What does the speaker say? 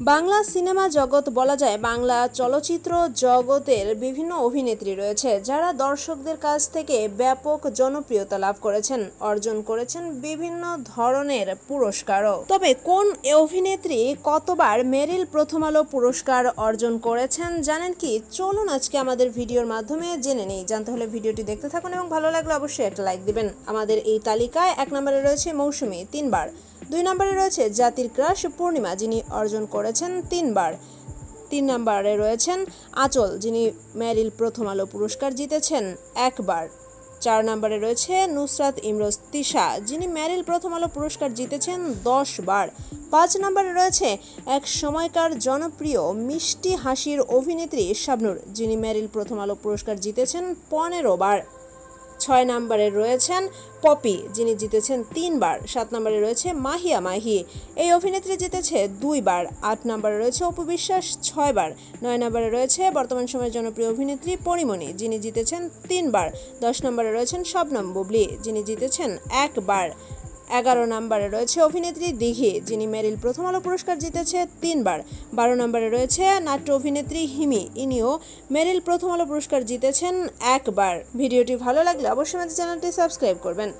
Bangla cinema জগৎ বলা যায় বাংলা চলচ্চিত্র জগতের বিভিন্ন অভিনেত্রী রয়েছে, যারা দর্শকদের কাছ থেকে ব্যাপক জনপ্রিয়তা লাভ করেছেন, অর্জন করেছেন বিভিন্ন ধরনের পুরস্কারও। তবে কোন অভিনেত্রী কতবার মেরিল প্রথম আলো পুরস্কার অর্জন করেছেন জানেন কি? চলুন আজকে আমাদের ভিডিওর মাধ্যমে জেনে নেই। জানতে হলে ভিডিওটি দেখতে থাকুন এবং ভালো লাগলে অবশ্যই একটা লাইক দিবেন। আমাদের এই তালিকায় এক নম্বরে রয়েছে মৌসুমি, তিনবার। দুই নম্বরে রয়েছে জাতির ক্রাশ, পূর্ণিমা, যিনি অর্জন করেছেন তিনবার। তিন নম্বরে রয়েছেন আঁচল, যিনি ম্যারিল প্রথম আলো পুরস্কার জিতেছেন একবার। চার নম্বরে রয়েছে নুসরাত ইমরোজ তিশা, যিনি ম্যারিল প্রথম আলো পুরস্কার জিতেছেন দশ বার পাঁচ নম্বরে রয়েছে এক সময়কার জনপ্রিয় মিষ্টি হাসির অভিনেত্রী শাবনুর, যিনি ম্যারিল প্রথম আলো পুরস্কার জিতেছেন পনেরো বার ছয় নম্বরে রয়েছেন পপি, যিনি জিতেছেন তিনবার। সাত নম্বরে রয়েছে মাহিয়া মাহি। এই অভিনেত্রী জিতেছে দুইবার। আট নম্বরে রয়েছে অপু বিশ্বাস, ছয়বার। নয় নম্বরে রয়েছে বর্তমান সময়ের জনপ্রিয় অভিনেত্রী পরিমণি, যিনি জিতেছেন তিনবার। দশ নম্বরে রয়েছেন শবনম বুবলি, যিনি জিতেছেন একবার। এগারো নম্বরে রয়েছে অভিনেত্রী দিঘি, যিনি মেরিল প্রথম আলো পুরস্কার জিতেছে তিনবার। বারো নম্বরে রয়েছে নাট্য অভিনেত্রী হিমি, ইনিও মেরিল প্রথম আলো পুরস্কার জিতেছেন একবার। ভিডিওটি ভালো লাগলে অবশ্যই আমাদের চ্যানেলটি সাবস্ক্রাইব করবেন।